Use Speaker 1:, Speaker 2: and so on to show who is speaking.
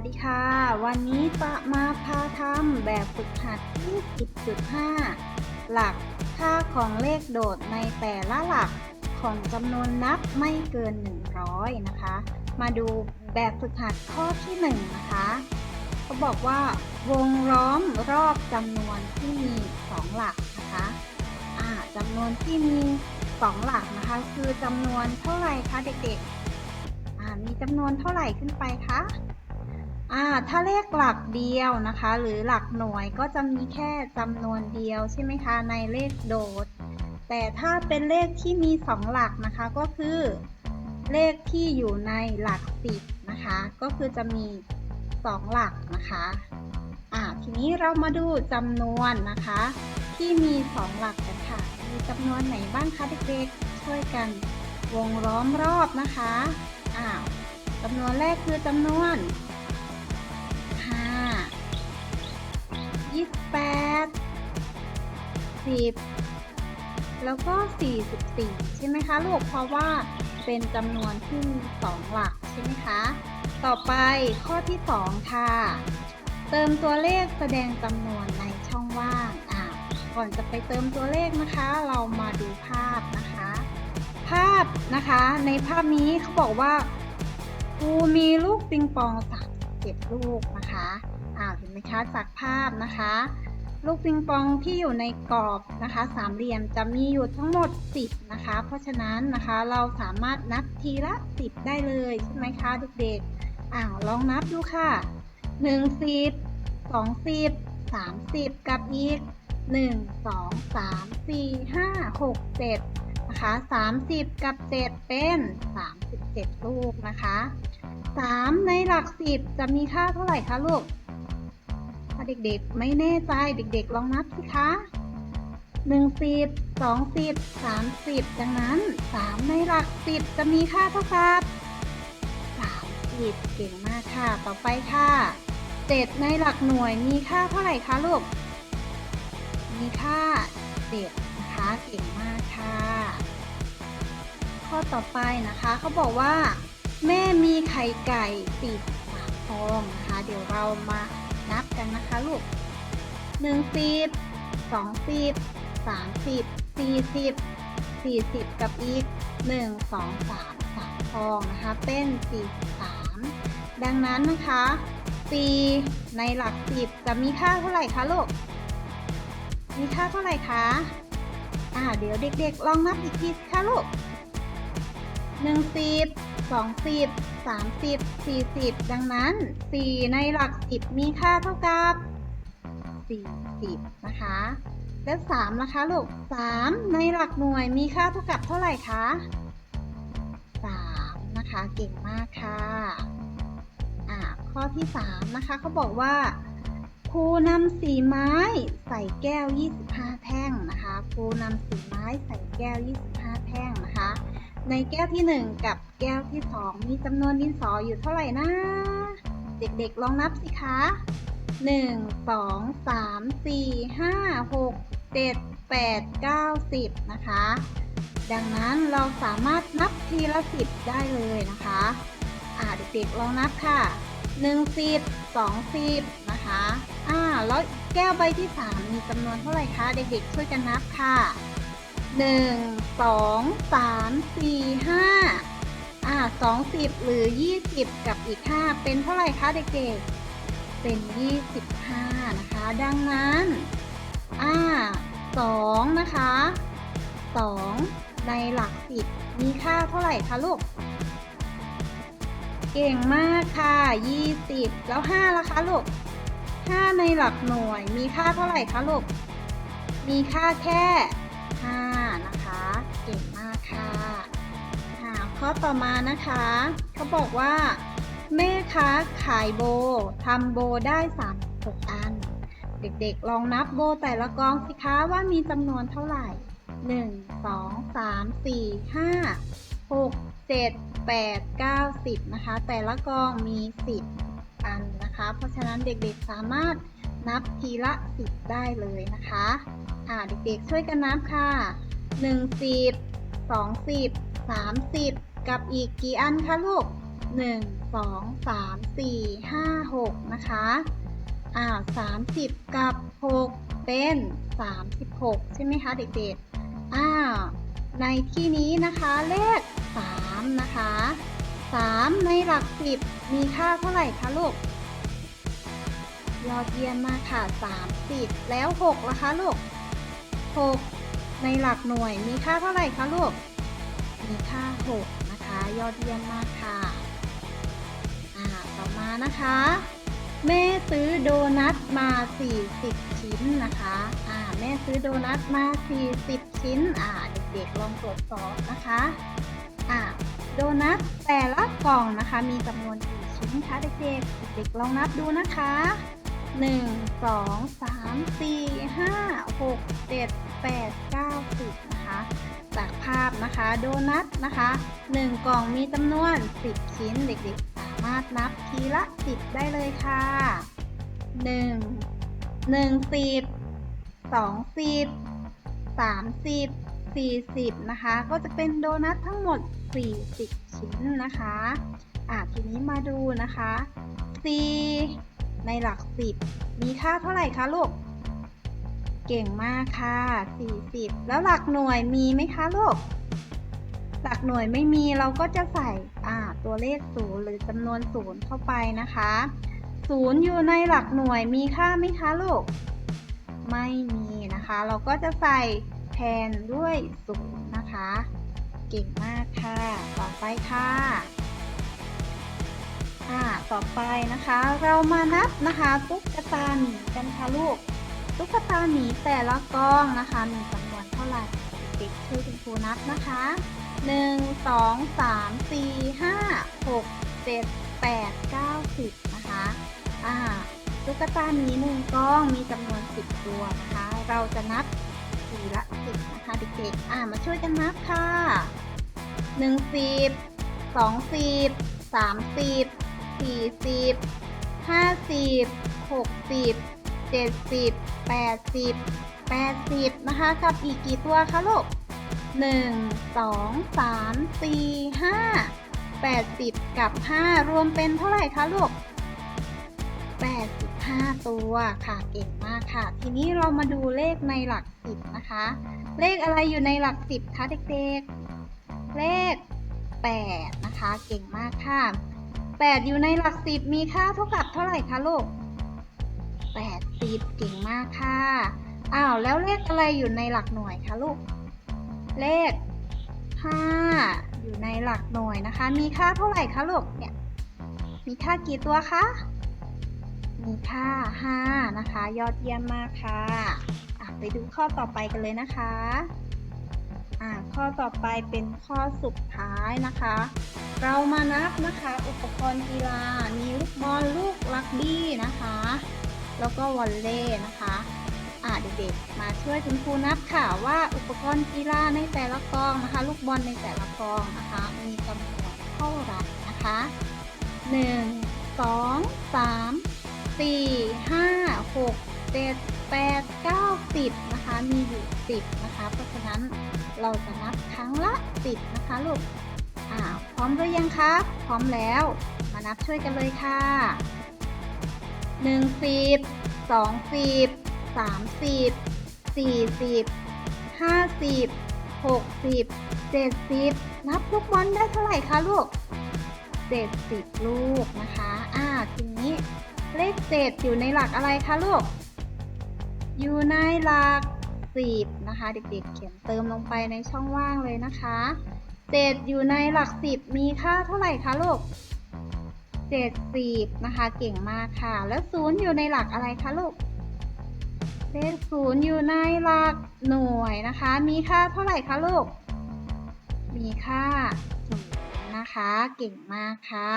Speaker 1: วัสดีค่ะ วันนี้ปะมาพาทำแบบฝึกหัดที่10.5 หลักค่าของเลขโดดในแต่ละหลักของจำนวนนับไม่เกิน 100 นะคะ มาดูแบบฝึกหัดข้อที่ 1 นะคะเขาบอกว่าวงล้อมรอบจำนวนที่มี 2 หลักนะคะอ่าจำนวนที่มี 2 หลักนะคะ คือจำนวนเท่าไหร่คะเด็กๆมีจำนวนเท่าไหร่ขึ้นไปคะ อ่าถ้าเลขหลักเดียวนะคะ หรือหลักหน่วยก็จะมีแค่จำนวนเดียวใช่ไหมคะในเลขโดด แต่ถ้าเป็นเลขที่มีสองหลักนะคะก็คือ เลขที่อยู่ในหลักสิบนะคะ ก็คือจะมีสองหลักนะคะอ่าทีนี้เรามาดูจำนวนนะคะ ที่มีสองหลักกันค่ะมีจำนวนไหนบ้างคะเด็กๆช่วยกันวงล้อมรอบนะคะอ้าวจำนวนแรกคือจำนวน ยี่สิบแปดสิบแล้วก็สี่สิบสี่ใช่ไหมคะลูก เพราะว่าเป็นจำนวนที่มีสองหลักใช่ไหมคะ ต่อไปข้อที่สองค่ะ เติมตัวเลขแสดงจำนวนในช่องว่าง อะ ก่อนจะไปเติมตัวเลขนะคะ เรามาดูภาพนะคะ ภาพนะคะ ในภาพนี้เขาบอกว่าครูมีลูกปิงปองสามเจ็ดลูก มคะจากภาพนะคะ ลูกปิงปองที่อยู่ในกรอบนะคะ สามเหลี่ยมจะมีอยู่ทั้งหมด 10 นะคะ เพราะฉะนั้นนะคะเราสามารถนับทีละ 10 ได้เลยใช่ไหมคะเด็กๆอ่าลองนับดูค่ะ 1 10 2 10 30 กับอีก 1 2 3 4 5 6 7 นะคะ 30 กับ 7 เป็น 37 ลูกนะคะ 3 ในหลัก 10 จะมีค่าเท่าไหร่คะลูก เด็กๆ ไม่แน่ใจเด็กๆ ลองนับสิคะ1 10 2 10 30ดังนั้น 3 ในหลัก10จะมีค่าเท่ากับ30เก่งมากค่ะ ต่อไปค่ะ7ในหลักหน่วยมีค่าเท่าไหร่คะลูก มีค่า7นะคะเก่งมากค่ะ ข้อต่อไปนะคะเขาบอกว่า แม่มีไข่ไก่43ฟองนะคะ เดี๋ยวเรามา นับกันนะคะลูก1สิบ2สิบ3สิบ4สิบ40กับอีก1 2 3 3ฟองนะคะเป็น43ดังนั้นนะคะ4ในหลัก10จะมีค่าเท่าไหร่คะลูกมีค่าเท่าไหร่คะอ่าเดี๋ยวเด็กๆ ลองนับอีกทีสิคะลูกหนึ่งสิบ สองสิบสามสิบสี่สิบดังนั้นสี่ในหลักสิบมีค่าเท่ากับสี่สิบนะคะ แล้วสามนะคะลูกสามในหลักหน่วยมีค่าเท่ากับเท่าไหร่คะสามนะคะ เก่งมากค่ะอ่าข้อที่สามนะคะเขาบอกว่าครูนำสีไม้ใส่แก้ว 25 แท่งนะคะ ครูนำสีไม้ใส่แก้ว 25 แท่งนะคะ ในแก้วที่ 1 กับ แก้วที่2มีจำนวนดินสออยู่เท่าไหร่นะ เด็กๆลองนับสิคะ1 2 3 4 5 6 7 8 9 10นะคะ ดังนั้นเราสามารถนับทีละ10ได้เลยนะคะอ่าเด็กๆลองนับค่ะ1 10 2 10นะคะอ่าแล้วแก้วใบที่3มีจำนวนเท่าไหร่คะ เด็กๆช่วยกันนับค่ะหนึ่งสองสามสี่ห้า อ่าสองสิบหรือยี่สิบกับอีกห้าเป็นเท่าไหร่คะเด็กๆ เป็นยี่สิบห้านะคะ ดังนั้นอ่าสองนะคะสองในหลักสิบมีค่าเท่าไหร่คะลูก เก่งมากค่ะยี่สิบแล้วห้าละคะลูกห้าในหลักหน่วยมีค่าเท่าไหร่คะลูก มีค่าแค่ ข้อต่อมานะคะ เขาบอกว่า แม่ค้าขายโบทำโบได้36อัน เด็กๆ ลองนับโบแต่ละกองสิคะว่ามีจำนวนเท่าไหร่ 1 2 3 4 5 6 7 8 9 10 นะคะ แต่ละกองมี 10 อันนะคะ เพราะฉะนั้นเด็กๆสามารถนับทีละ 10 ได้เลยนะคะ อ่าเด็กๆช่วยกันนับค่ะ 1 10 20 30 กับอีกกี่อันคะลูกหนึ่งสองสามสี่ห้าหกนะคะอ่าสามสิบกับหกเป็นสามสิบหกใช่ไหมคะเด็กๆอ้าวในที่นี้นะคะเลขสามนะคะสามในหลักสิบมีค่าเท่าไหร่คะลูก ยอดเยี่ยมมากค่ะ 30 แล้ว 6 ล่ะคะลูก 6 ในหลักหน่วยมีค่าเท่าไหร่คะลูก มีค่า 6 นะคะ ยอดเยี่ยมมากค่ะอ่าต่อมานะคะ แม่ซื้อโดนัทมา 40 ชิ้นนะคะอ่าแม่ซื้อโดนัทมา 40 ชิ้นอ่าเด็กๆลองตรวจสอบนะคะอ่าโดนัทแต่ละกล่องนะคะ มีจำนวนกี่ชิ้นคะเด็กๆเด็กๆลองนับดูนะคะหนึ่งสองสามสี่ห้าหกเจ็ดแปดเก้าสิบนะคะาพนะคะ โดนัทนะคะหนึ่งกล่องมีจำนวน 10 ชิ้นเด็กๆ สามารถนับทีละ 10 ได้เลยค่ะหนึ่งหนึ่งสิบสองสิบสามสิบสี่สิบนะคะ ก็จะเป็นโดนัททั้งหมด 40 ชิ้นนะคะ อะทีนี้มาดูนะคะสี่ในหลักสิบมีค่าเท่าไหร่คะลูก เก่งมากค่ะ 40 แล้วหลักหน่วยมีไหมคะลูก หลักหน่วยไม่มีเราก็จะใส่อ่าตัวเลขศูนย์หรือจำนวนศูนย์เข้าไปนะคะศูนย์อยู่ในหลักหน่วยมีค่าไหมคะลูก ไม่มีนะคะ เราก็จะใส่แทนด้วยศูนย์นะคะ เก่งมากค่ะ ต่อไปค่ะอ่าต่อไปนะคะ เรามานับนะคะตุ๊กตาหมีกันค่ะลูก ตุ๊กตาหมีแต่ละกองนะคะมีจำนวนเท่าไหร่เด็กช่วยคุณครูนับนะคะหนึ่งสองสามสี่ห้าหกเจ็ดแปดเก้าสิบนะคะอ่าตุ๊กตาหมีหนึ่งกองมีจำนวนสิบตัวนะคะ เราจะนับทีละสิบนะคะเด็กๆอ่ามาช่วยกันนับค่ะหนึ่งสิบสอ งสิบสามสิบสี่สิบห้าสิบหกสิบเจ็ดสิบแปดสิบแปดสิบนะคะ กับอีกกี่ตัวคะลูกหนึ่งสองสามสี่ห้าแปดสิบกับห้ารวมเป็นเท่าไหร่คะลูกแปดสิบห้าตัวค่ะ เก่งมากค่ะ ทีนี้เรามาดูเลขในหลักสิบนะคะ เลขอะไรอยู่ในหลักสิบคะเด็กๆ เลขแปดนะคะ เก่งมากค่ะ 8 อยู่ในหลักสิบมีค่าเท่ากับเท่าไหร่คะลูก 80เก่งมากค่ะ อ้าว แล้วเลขอะไรอยู่ในหลักหน่วยคะลูก เลข 5 อยู่ในหลักหน่วยนะคะ มีค่าเท่าไหร่คะลูก เนี่ย มีค่ากี่ตัวคะ มีค่า 5 นะคะ ยอดเยี่ยมมากค่ะะไปดูข้อต่อไปกันเลยนะคะอ่าข้อต่อไปเป็นข้อสุดท้ายนะคะ เรามานับนะคะ อุปกรณ์กีฬา มีลูกบอลลูกลักบี้นะคะ แล้วก็วอลเลย์นะคะอ่าเด็กๆมาช่วยคุณครูนับค่ะว่าอุปกรณ์กีฬาในแต่ละกองนะคะ ลูกบอลในแต่ละกองนะคะ มีจำนวนเท่าไหร่นะคะ1 2 3 4 5 6 7 8 9 10นะคะมีอยู่10นะคะ เพราะฉะนั้นเราจะนับครั้งละ10นะคะลูกอ่าพร้อมหรือยังคะพร้อมแล้ว มานับช่วยกันเลยค่ะ หนึ่งสิบสองสิบสามสิบสี่สิบห้าสิบหกสิบเจ็ดสิบนับลูกบอลได้เท่าไหร่คะลูกเจ็ดสิบลูกนะคะ อ่าทีนี้เลขเจ็ดอยู่ในหลักอะไรคะลูก อยู่ในหลักสิบนะคะ เด็กๆ เขียนเติมลงไปในช่องว่างเลยนะคะเจ็ดอยู่ในหลักสิบมีค่าเท่าไหร่คะลูก เจ็ดสิบนะคะ เก่งมากค่ะ แล้วศูนย์อยู่ในหลักอะไรคะลูกเลขศูนย์อยู่ในหลักหน่วยนะคะ มีค่าเท่าไหร่คะลูก มีค่าศูนย์นะคะ เก่งมากค่ะ